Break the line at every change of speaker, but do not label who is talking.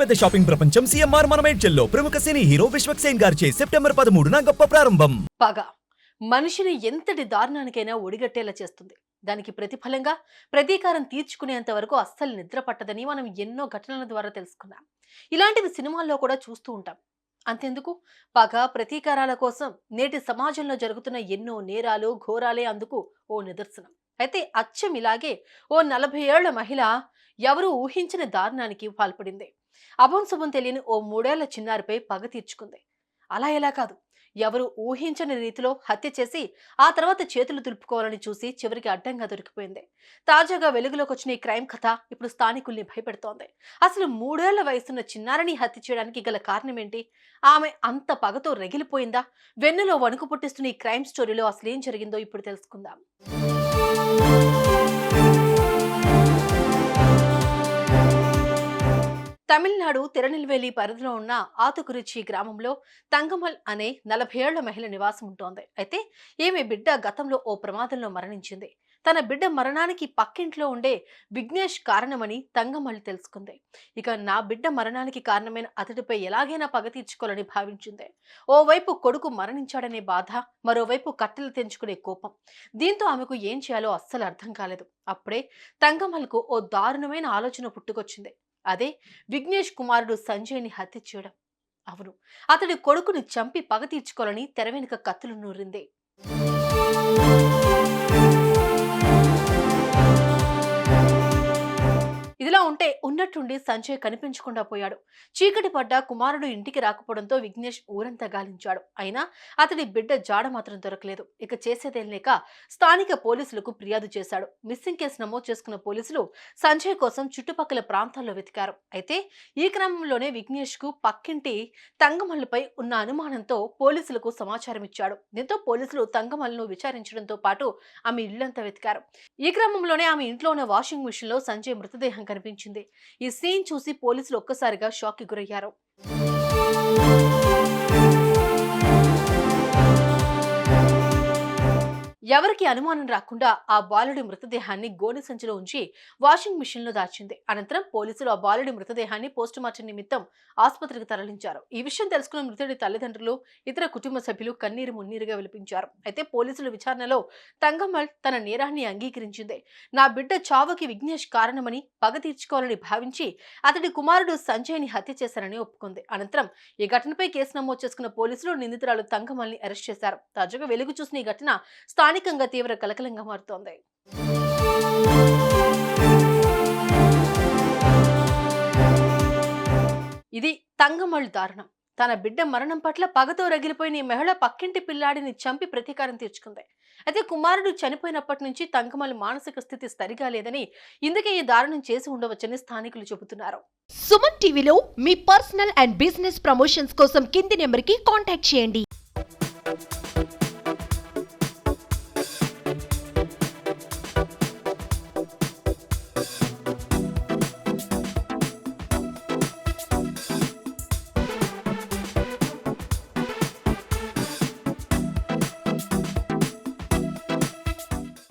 అతిపెద్ద షాపింగ్ ప్రపంచం సిఎంఆర్ మనమేడ్చల్లో ప్రముఖ సినీ హీరో విశ్వక్ సేన్ గారిచే సెప్టెంబర్ పదమూడున గొప్ప ప్రారంభం.
పగ మనిషిని ఎంతటి దారుణానికైనా ఒడిగట్టేలా చేస్తుంది. దానికి ప్రతిఫలంగా ప్రతీకారం తీర్చుకునేంత వరకు అస్సలు నిద్ర పట్టదని మనం ఎన్నో ఘటనల ద్వారా తెలుసుకున్నాం. ఇలాంటివి సినిమాల్లో కూడా చూస్తూ ఉంటాం. అంతెందుకు? పగ ప్రతీకారాల కోసం నేటి సమాజంలో జరుగుతున్న ఎన్నో నేరాలు ఘోరాలే అందుకు ఓ నిదర్శనం. అయితే అచ్చం ఇలాగే ఓ నలభై ఏళ్ళ మహిళ ఎవరూ ఊహించిన దారుణానికి పాల్పడింది. అభంశుభం తెలియని ఓ మూడేళ్ళ చిన్నారిపై పగ తీర్చుకుంది. అలా ఎలా కాదు? ఎవరు ఊహించని రీతిలో హత్య చేసి ఆ తర్వాత చేతులు దులుపుకోవాలని చూసి చివరికి అడ్డంగా దొరికిపోయింది. తాజాగా వెలుగులోకి వచ్చిన ఈ క్రైమ్ కథ ఇప్పుడు స్థానికుల్ని భయపెడుతోంది. అసలు మూడేళ్ళ వయసున్న చిన్నారిని హత్య చేయడానికి గల కారణం ఏంటి ఆమె అంత పగతో రగిలిపోయిందా? వెన్నులో వణుకు పుట్టిస్తున్న ఈ క్రైమ్ స్టోరీలో అసలు ఏం జరిగిందో ఇప్పుడు తెలుసుకుందాం. తమిళనాడు తిరునెల్వేలి పరిధిలో ఉన్న ఆతుకురిచి గ్రామంలో తంగమల్ అనే నలభై ఏళ్ళ మహిళ నివాసం ఉంటోంది. అయితే ఈమె బిడ్డ గతంలో ఓ ప్రమాదంలో మరణించింది. తన బిడ్డ మరణానికి పక్కింట్లో ఉండే విఘ్నేష్ కారణమని తంగమల్ తెలుసుకుంది. ఇక నా బిడ్డ మరణానికి కారణమైన అతడిపై ఎలాగైనా పగ తీర్చుకోవాలని భావించింది. ఓవైపు కొడుకు మరణించాడనే బాధ మరోవైపు కట్టెలు తెంచుకునే కోపం. దీంతో ఆమెకు ఏం చేయాలో అస్సలు అర్థం కాలేదు. అప్పుడే తంగమల్కు ఓ దారుణమైన ఆలోచన పుట్టుకొచ్చింది. అదే విఘ్నేష్ కుమారుడు సంజయ్ని హత్య చేయడం. అవును అతడి కొడుకుని చంపి పగ తీర్చుకోవాలని తెర వెనుక కత్తులు నూరింది. ఇదిలా ఉంటే ఉన్నట్టుండి సంజయ్ కనిపించకుండా పోయాడు. చీకటి పడ్డ కుమారుడు ఇంటికి రాకపోవడంతో విఘ్నేష్ ఊరంతా గాలించాడు. అయినా అతడి బిడ్డ జాడ మాత్రం దొరకలేదు. ఇక చేసేదేం లేక స్థానిక పోలీసులకు ఫిర్యాదు చేశాడు. మిస్సింగ్ కేసు నమోదు చేసుకున్న పోలీసులు సంజయ్ కోసం చుట్టుపక్కల ప్రాంతాల్లో వెతికారు. అయితే ఈ క్రమంలోనే విఘ్నేష్కు పక్కింటి తంగమల్లుపై ఉన్న అనుమానంతో పోలీసులకు సమాచారం ఇచ్చాడు దీంతో పోలీసులు తంగమల్లును విచారించడంతో పాటు ఆమె ఇల్లంతా వెతికారు. ఈ క్రమంలోనే ఆమె ఇంట్లో ఉన్న వాషింగ్ మిషన్లో సంజయ్ మృతదేహం కనిపించింది. ఈ సీన్ చూసి పోలీసులు ఒక్కసారిగా షాక్కి గురయ్యారు. ఎవరికి అనుమానం రాకుండా ఆ బాలుడి మృతదేహాన్ని గోనె సంచిలో ఉంచి వాషింగ్ మిషన్లో దాచింది. అనంతరం పోలీసులు ఆ బాలుడి మృతదేహాన్ని పోస్టుమార్టం నిమిత్తం ఆసుపత్రికి తరలించారు. ఈ విషయం తెలుసుకున్న మృతుడి తల్లిదండ్రులు ఇతర కుటుంబ సభ్యులు కన్నీరు మున్నీరుగా విలిపించారు. అయితే పోలీసుల విచారణలో తంగమ్మల్ తన నేరాన్ని అంగీకరించింది. నా బిడ్డ చావుకి విఘ్నేష్ కారణమని పగ తీర్చుకోవాలని భావించి అతడి కుమారుడు సంజయ్ని హత్య చేశారని ఒప్పుకుంది. అనంతరం ఈ ఘటనపై కేసు నమోదు చేసుకున్న పోలీసులు నిందితురాలు తంగమల్ని అరెస్ట్ చేశారు. తాజాగా వెలుగు చూసిన ఈ ఘటన స్థానిక స్థానికంగా తీవ్ర కలకలంగా మారుతోంది. ఇది తంగమళ్ళు దారుణం. తన బిడ్డ మరణం పట్ల పగతో రగిలిపోయిన ఈ మహిళ పక్కింటి పిల్లాడిని చంపి ప్రతీకారం తీర్చుకుంది. అయితే కుమారుడు చనిపోయినప్పటి నుంచి తంగమల్లి మానసిక స్థితి సరిగా లేదని ఇందుకే ఈ దారుణం చేసి ఉండవచ్చని స్థానికులు చెబుతున్నారు.
సుమన్ టీవీలో మీ పర్సనల్ అండ్ బిజినెస్ ప్రమోషన్స్ కోసం కింది నెంబర్కి కాంటాక్ట్ చేయండి.